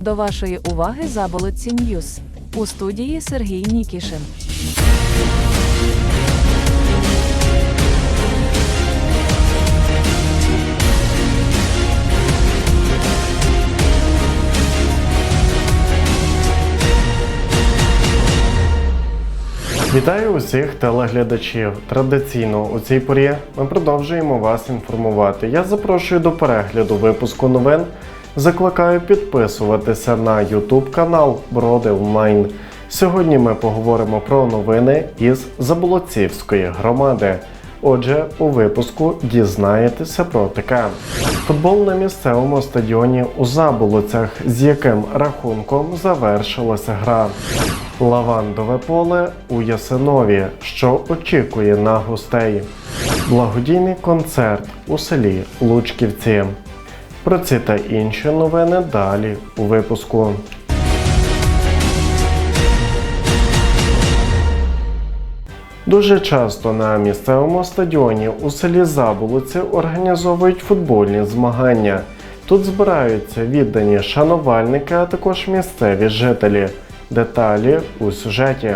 До вашої уваги Заболотці Ньюс. У студії Сергій Нікішин. Вітаю усіх телеглядачів. Традиційно у цій порі ми продовжуємо вас інформувати. Я запрошую до перегляду випуску новин. Закликаю підписуватися на YouTube канал Броди Онлайн. Сьогодні ми поговоримо про новини із Заболоцівської громади. Отже, у випуску дізнаєтеся про таке. Футбол на місцевому стадіоні у Заболоцях, з яким рахунком завершилася гра. Лавандове поле у Ясинові, що очікує на гостей. Благодійний концерт у селі Лучківці. Про ці та інші новини далі у випуску. Дуже часто на місцевому стадіоні у селі Заболоці організовують футбольні змагання. Тут збираються віддані шанувальники, а також місцеві жителі. Деталі у сюжеті.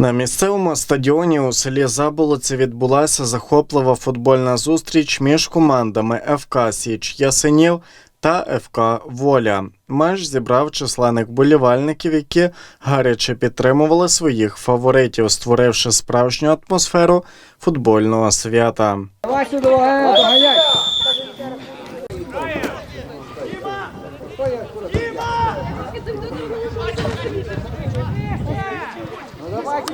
На місцевому стадіоні у селі Заболоці відбулася захоплива футбольна зустріч між командами ФК Січ Ясенів та ФК Воля. Матч зібрав численних болівальників, які гаряче підтримували своїх фаворитів, створивши справжню атмосферу футбольного свята. Давай сюди, доганяй, доганяй. Ну давай, кучеравий.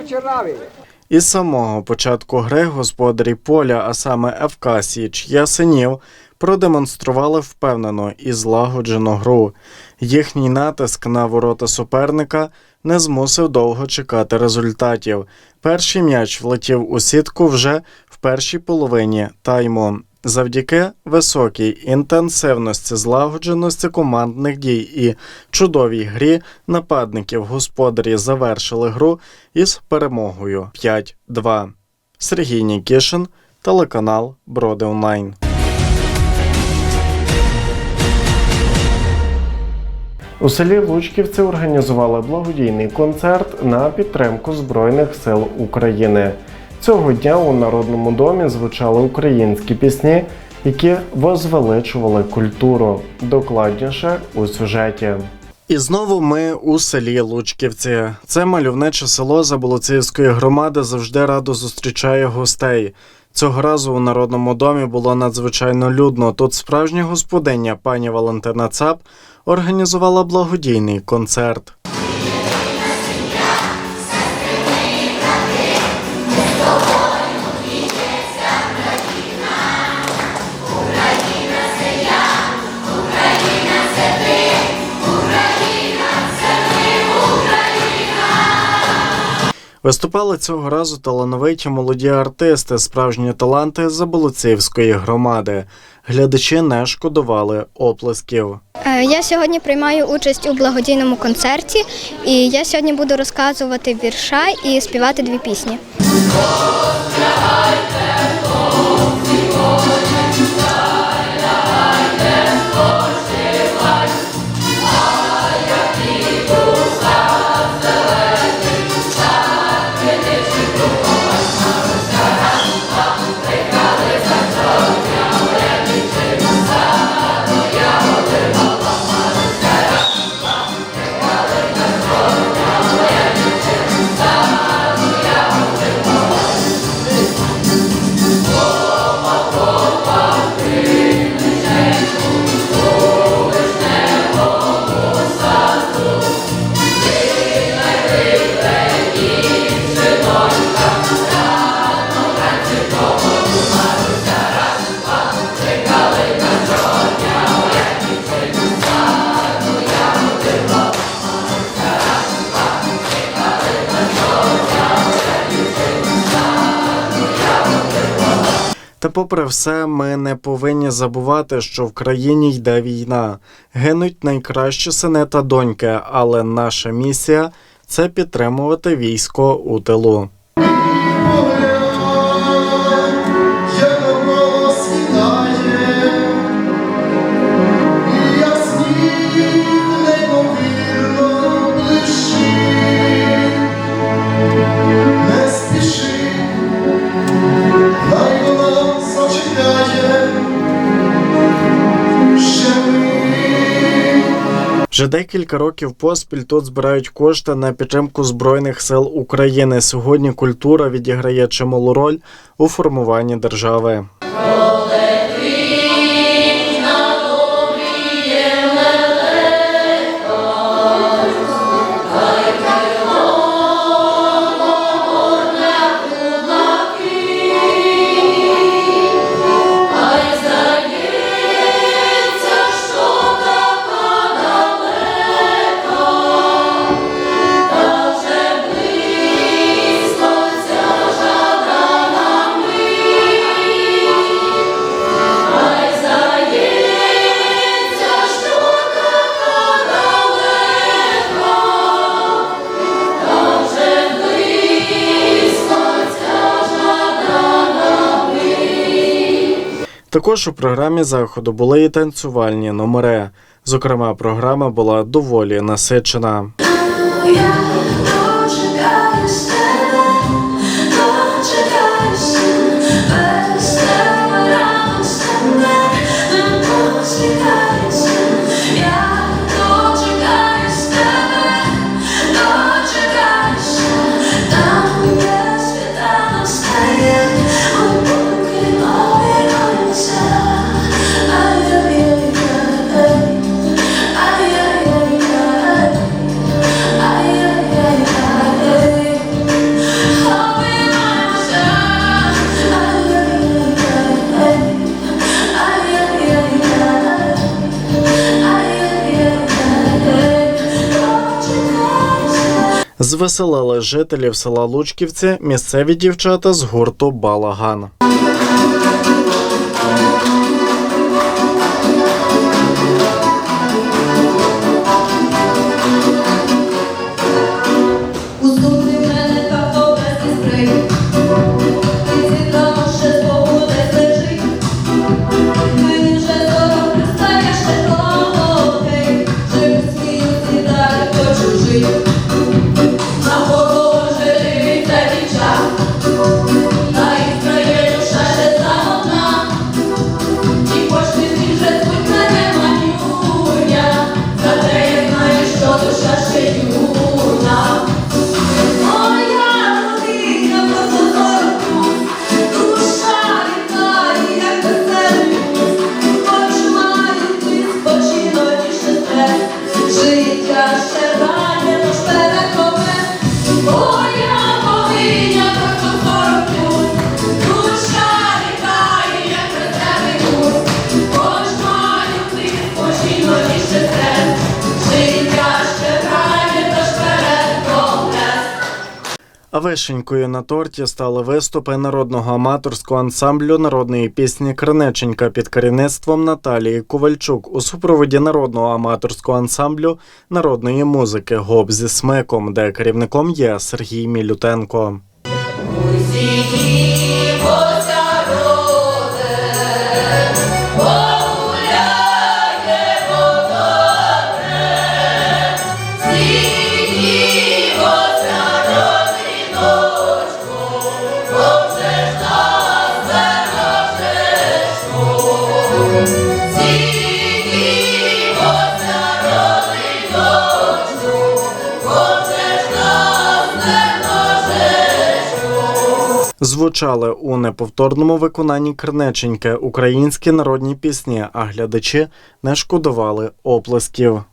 Із самого початку гри господарі поля, а саме ФК Січ Ясенів, продемонстрували впевнену і злагоджену гру. Їхній натиск на ворота суперника не змусив довго чекати результатів. Перший м'яч влетів у сітку вже в першій половині тайму. Завдяки високій інтенсивності, злагодженості командних дій і чудовій грі нападників господарі завершили гру із перемогою 5-2. Сергій Нікішин, телеканал Броди Онлайн. У селі Лучківці організували благодійний концерт на підтримку Збройних сил України. Цього дня у Народному домі звучали українські пісні, які возвеличували культуру. Докладніше у сюжеті. І знову ми у селі Лучківці. Це мальовниче село Заболоцівської громади завжди радо зустрічає гостей. Цього разу у народному домі було надзвичайно людно. Тут справжня господиня пані Валентина Цап організувала благодійний концерт. Виступали цього разу талановиті молоді артисти, справжні таланти Заболоцівської громади. Глядачі не шкодували оплесків. Е, Я сьогодні приймаю участь у благодійному концерті, і я сьогодні буду розказувати вірша і співати дві пісні. Попри все, ми не повинні забувати, що в країні йде війна. Гинуть найкращі сини та доньки, але наша місія це підтримувати військо у тилу. Вже декілька років поспіль тут збирають кошти на підтримку Збройних сил України. Сьогодні культура відіграє чималу роль у формуванні держави. Також у програмі заходу були і танцювальні номери. Зокрема, програма була доволі насичена. Звеселили жителів села Лучківці місцеві дівчата з гурту Балаган. Вишенькою на торті стали виступи народного аматорського ансамблю народної пісні Кринеченька під керівництвом Наталії Ковальчук у супроводі народного аматорського ансамблю народної музики Гоп зі смиком, де керівником є Сергій Мілютенко. Звучали у неповторному виконанні Криниченьки українські народні пісні, а глядачі не шкодували оплесків.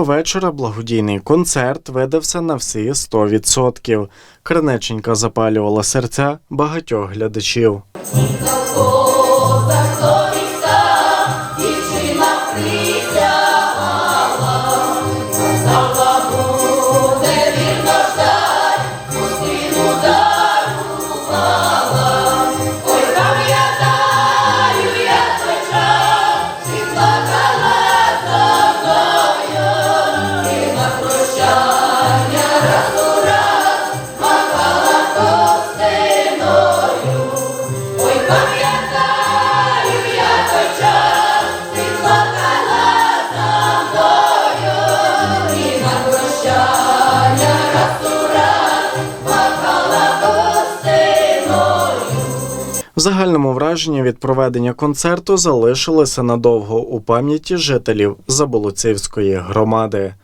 Цього вечора благодійний концерт видався на всі 100%. Кранеченька запалювала серця багатьох глядачів. Загальному враження від проведення концерту залишилося надовго у пам'яті жителів Заболоцівської громади.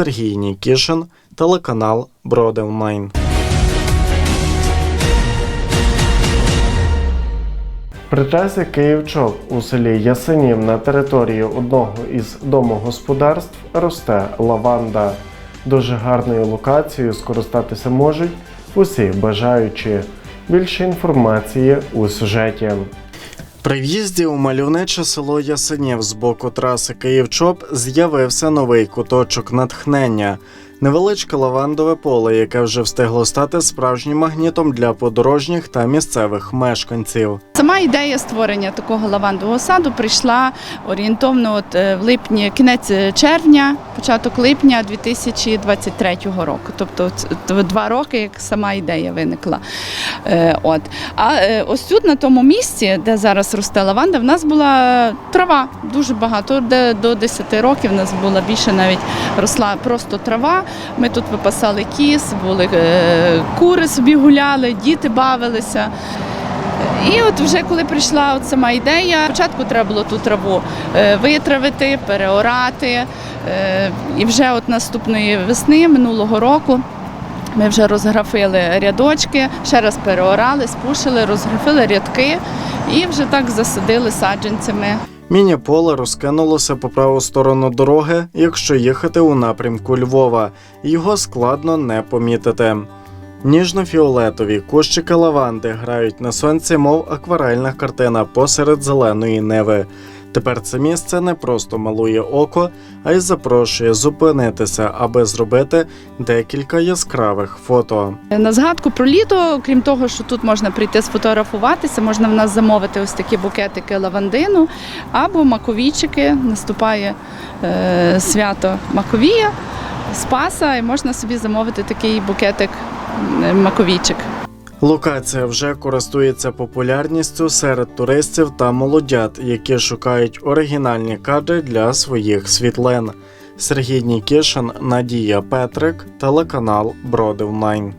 Сергій Нікішин, телеканал Бродевмайн. При трасі Київ-Чоп у селі Ясенів на території одного із домогосподарств росте лаванда. Дуже гарною локацією скористатися можуть усі бажаючі. Більше інформації у сюжеті. При в'їзді у мальовниче село Ясенів з боку траси Київ-Чоп з'явився новий куточок натхнення. Невеличке лавандове поле, яке вже встигло стати справжнім магнітом для подорожніх та місцевих мешканців. Сама ідея створення такого лавандового саду прийшла орієнтовно от е, в липні, кінець е, червня, початок липня 2023 року. Тобто два роки, як сама ідея виникла. Е, От. А ось тут, на тому місці, де зараз росте лаванда, в нас була трава дуже багато. Де до 10 років в нас була більше навіть росла просто трава. Ми тут випасали кіз, були е, кури собі гуляли, діти бавилися. І от вже коли прийшла от сама ідея, спочатку треба було ту траву е, витравити, переорати. е, І вже от наступної весни минулого року ми вже розграфили рядочки, ще раз переорали, спушили, розграфили рядки і вже так засадили саджанцями. Міні-поле розкинулося по праву сторону дороги, якщо їхати у напрямку Львова. Його складно не помітити. Ніжно-фіолетові кущики лаванди грають на сонці, мов акварельна картина посеред зеленої неви. Тепер це місце не просто малує око, а й запрошує зупинитися, аби зробити декілька яскравих фото. На згадку про літо, крім того, що тут можна прийти сфотографуватися, можна в нас замовити ось такі букетики лавандину або маковійчики. Наступає е, свято Маковія, Спаса, і можна собі замовити такий букетик маковійчик. Локація вже користується популярністю серед туристів та молодят, які шукають оригінальні кадри для своїх світлин. Сергій Нікішин, Надія Петрик, телеканал Бродивнайн.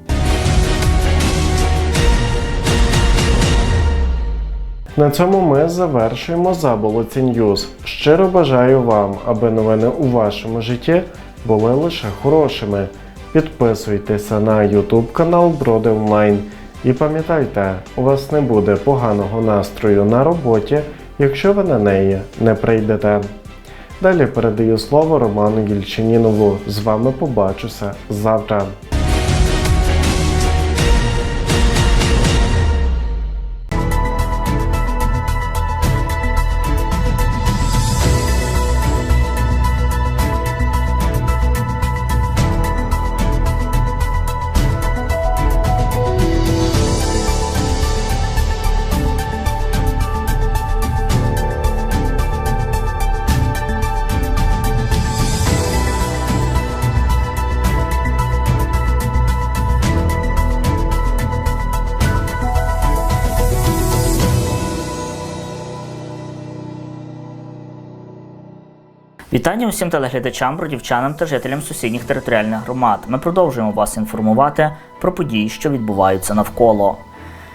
На цьому ми завершуємо заболоці Ньюз. Щиро бажаю вам, аби новини у вашому житті були лише хорошими. Підписуйтеся на YouTube канал Броди Онлайн. І пам'ятайте, у вас не буде поганого настрою на роботі, якщо ви на неї не прийдете. Далі передаю слово Роману Гільчинінову. З вами побачуся завтра. Вітання усім телеглядачам, бродівчанам та жителям сусідніх територіальних громад. Ми продовжуємо вас інформувати про події, що відбуваються навколо.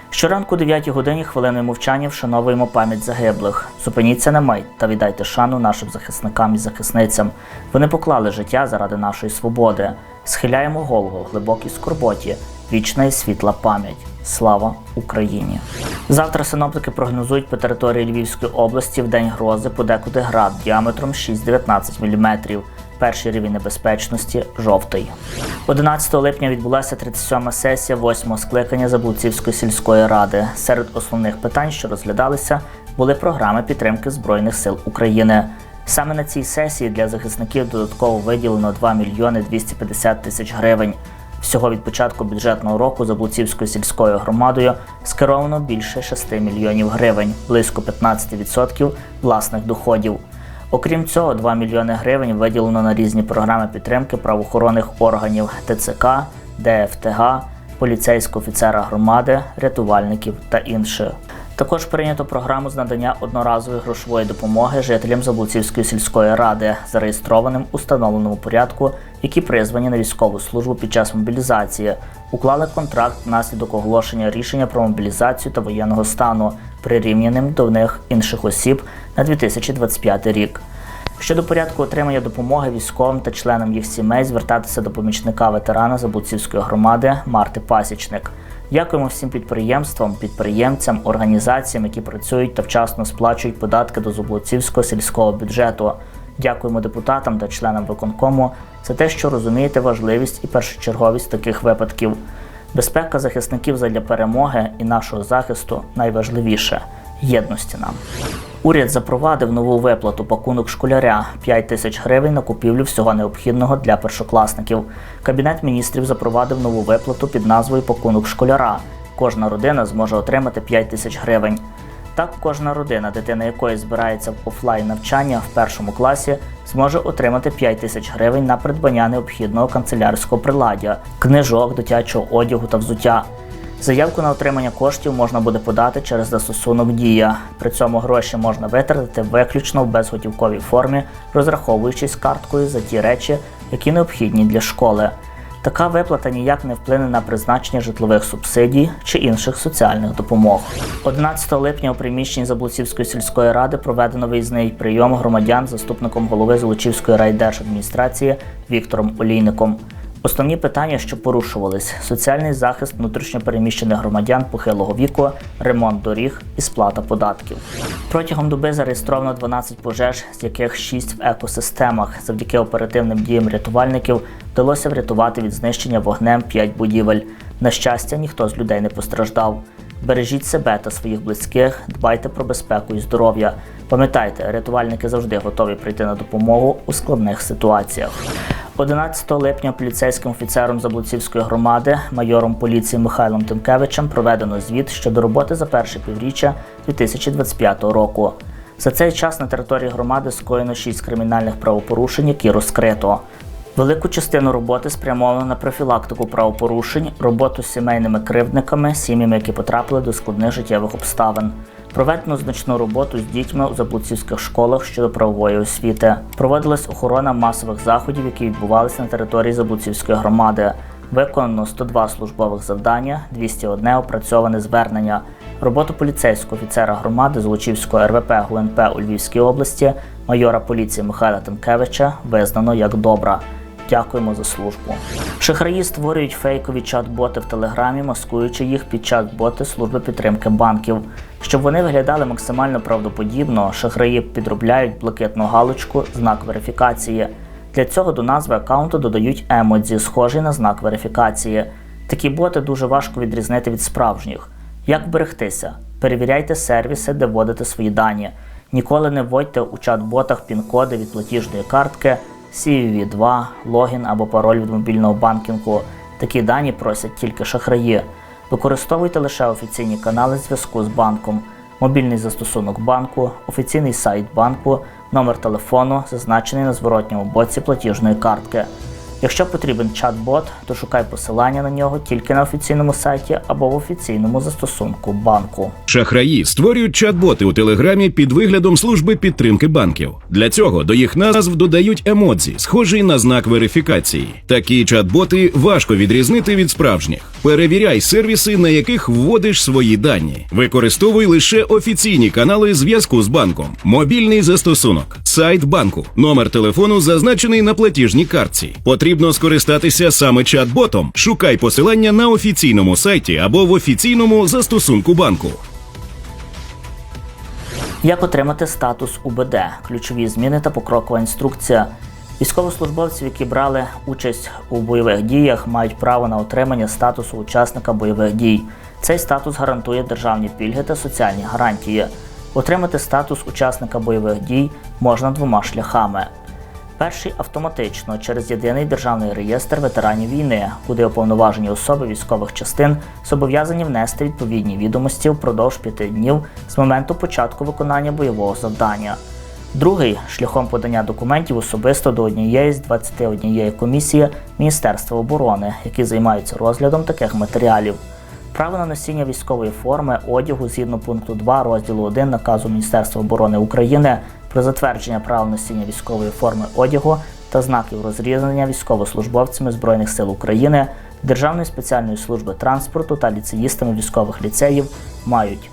Щоранку о 9 годині хвилиною мовчання вшановуємо пам'ять загиблих. Зупиніться на мить та віддайте шану нашим захисникам і захисницям. Вони поклали життя заради нашої свободи. Схиляємо голову в глибокій скорботі. Вічна і світла пам'ять. Слава Україні! Завтра синоптики прогнозують по території Львівської області в день грози подекуди град діаметром 6-19 мм. Перший рівень небезпечності жовтий. 11 липня відбулася 37-ма сесія 8-го скликання Заблуцівської сільської ради. Серед основних питань, що розглядалися, були програми підтримки Збройних сил України. Саме на цій сесії для захисників додатково виділено 2 мільйони 250 тисяч гривень. Всього від початку бюджетного року Заблуцівською сільською громадою скеровано більше 6 мільйонів гривень, близько 15% власних доходів. Окрім цього, 2 мільйони гривень виділено на різні програми підтримки правоохоронних органів ТЦК, ДФТГ, поліцейського офіцера громади, рятувальників та інших. Також прийнято програму з надання одноразової грошової допомоги жителям Заблуцівської сільської ради, зареєстрованим у встановленому порядку, які призвані на військову службу під час мобілізації, уклали контракт внаслідок оголошення рішення про мобілізацію та воєнного стану, прирівняним до них інших осіб на 2025 рік. Щодо порядку отримання допомоги військовим та членам їх сімей звертатися до помічника ветерана Заблуцівської громади Марти Пасічник. Дякуємо всім підприємствам, підприємцям, організаціям, які працюють та вчасно сплачують податки до Зублоцівського сільського бюджету. Дякуємо депутатам та членам виконкому за те, що розумієте важливість і першочерговість таких випадків. Безпека захисників задля перемоги і нашого захисту найважливіше єдності нам. Уряд запровадив нову виплату пакунок школяря 5 тисяч гривень на купівлю всього необхідного для першокласників. Кабінет міністрів запровадив нову виплату під назвою Пакунок школяра. Кожна родина зможе отримати 5 тисяч гривень. Так, кожна родина, дитина якої збирається в офлайн навчання в першому класі, зможе отримати 5 тисяч гривень на придбання необхідного канцелярського приладдя, книжок, дитячого одягу та взуття. Заявку на отримання коштів можна буде подати через застосунок Дія. При цьому гроші можна витратити виключно в безготівковій формі, розраховуючись карткою за ті речі, які необхідні для школи. Така виплата ніяк не вплине на призначення житлових субсидій чи інших соціальних допомог. 11 липня у приміщенні Заблуцівської сільської ради проведено виїзний прийом громадян заступником голови Золочівської райдержадміністрації Віктором Олійником. Основні питання, що порушувались: соціальний захист внутрішньопереміщених громадян похилого віку, ремонт доріг і сплата податків. Протягом доби зареєстровано 12 пожеж, з яких 6 в екосистемах. Завдяки оперативним діям рятувальників вдалося врятувати від знищення вогнем 5 будівель. На щастя, ніхто з людей не постраждав. Бережіть себе та своїх близьких, дбайте про безпеку і здоров'я. Пам'ятайте, рятувальники завжди готові прийти на допомогу у складних ситуаціях. 11 липня поліцейським офіцером Заблуцівської громади, майором поліції Михайлом Тимкевичем проведено звіт щодо роботи за перше півріччя 2025 року. За цей час на території громади скоєно 6 кримінальних правопорушень, які розкрито. Велику частину роботи спрямовано на профілактику правопорушень, роботу з сімейними кривдниками, сім'ями, які потрапили до складних життєвих обставин. Проведено значну роботу з дітьми у заблуцівських школах щодо правової освіти. Проводилась охорона масових заходів, які відбувалися на території Заблуцівської громади. Виконано 102 службових завдання, 201 опрацьоване звернення. Роботу поліцейського офіцера громади Золочівського РВП ГУНП у Львівській області, майора поліції Михайла Тенкевича визнано як добра. Дякуємо за службу. Шахраї створюють фейкові чат-боти в телеграмі, маскуючи їх під чат-боти служби підтримки банків. Щоб вони виглядали максимально правдоподібно, шахраї підробляють блакитну галочку знак верифікації. Для цього до назви аккаунту додають емодзі, схожі на знак верифікації. Такі боти дуже важко відрізнити від справжніх. Як вберегтися? Перевіряйте сервіси, де вводите свої дані. Ніколи не вводьте у чат-ботах пін-коди від платіжної картки, CVV2, логін або пароль від мобільного банкінгу. Такі дані просять тільки шахраї. Використовуйте лише офіційні канали зв'язку з банком, мобільний застосунок банку, офіційний сайт банку, номер телефону, зазначений на зворотньому боці платіжної картки. Якщо потрібен чат-бот, то шукай посилання на нього тільки на офіційному сайті або в офіційному застосунку банку. Шахраї створюють чат-боти у телеграмі під виглядом служби підтримки банків. Для цього до їх назв додають емодзі, схожі на знак верифікації. Такі чат-боти важко відрізнити від справжніх. Перевіряй сервіси, на яких вводиш свої дані. Використовуй лише офіційні канали зв'язку з банком, мобільний застосунок, сайт банку, номер телефону зазначений на платіжній картці. Потрібно скористатися саме чат-ботом. Шукай посилання на офіційному сайті або в офіційному застосунку банку. Як отримати статус УБД, ключові зміни та покрокова інструкція. Військовослужбовці, які брали участь у бойових діях, мають право на отримання статусу учасника бойових дій. Цей статус гарантує державні пільги та соціальні гарантії. Отримати статус учасника бойових дій можна двома шляхами. Перший автоматично через єдиний державний реєстр ветеранів війни, куди уповноважені особи військових частин зобов'язані внести відповідні відомості впродовж п'яти днів з моменту початку виконання бойового завдання. Другий шляхом подання документів особисто до однієї з 21 комісії Міністерства оборони, які займаються розглядом таких матеріалів. Право на носіння військової форми одягу згідно пункту 2 розділу 1 наказу Міністерства оборони України про затвердження права носіння військової форми одягу та знаків розрізнення військовослужбовцями Збройних сил України, Державної спеціальної служби транспорту та ліцеїстами військових ліцеїв мають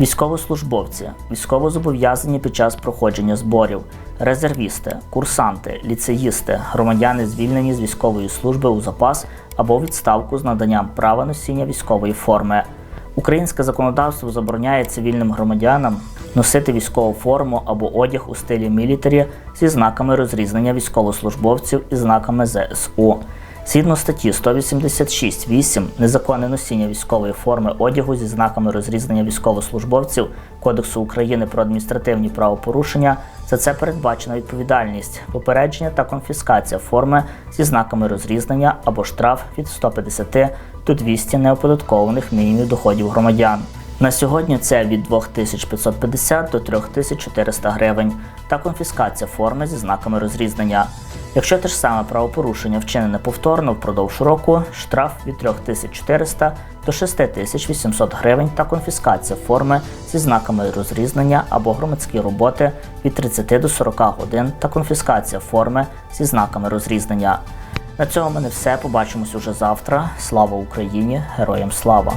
військовослужбовці, військовозобов'язані під час проходження зборів, резервісти, курсанти, ліцеїсти, громадяни звільнені з військової служби у запас або відставку з наданням права носіння військової форми. Українське законодавство забороняє цивільним громадянам носити військову форму або одяг у стилі мілітарі зі знаками розрізнення військовослужбовців і знаками ЗСУ. Згідно статті 186.8 незаконне носіння військової форми одягу зі знаками розрізнення військовослужбовців Кодексу України про адміністративні правопорушення за це передбачена відповідальність, попередження та конфіскація форми зі знаками розрізнення або штраф від 150 до 200 неоподаткованих мінімумів доходів громадян. На сьогодні це від 2550 до 3400 гривень та конфіскація форми зі знаками розрізнення. Якщо те ж саме правопорушення вчинене повторно впродовж року, штраф від 3400 до 6800 гривень та конфіскація форми зі знаками розрізнення або громадські роботи від 30 до 40 годин та конфіскація форми зі знаками розрізнення. На цьому мене все. Побачимось уже завтра. Слава Україні! Героям слава!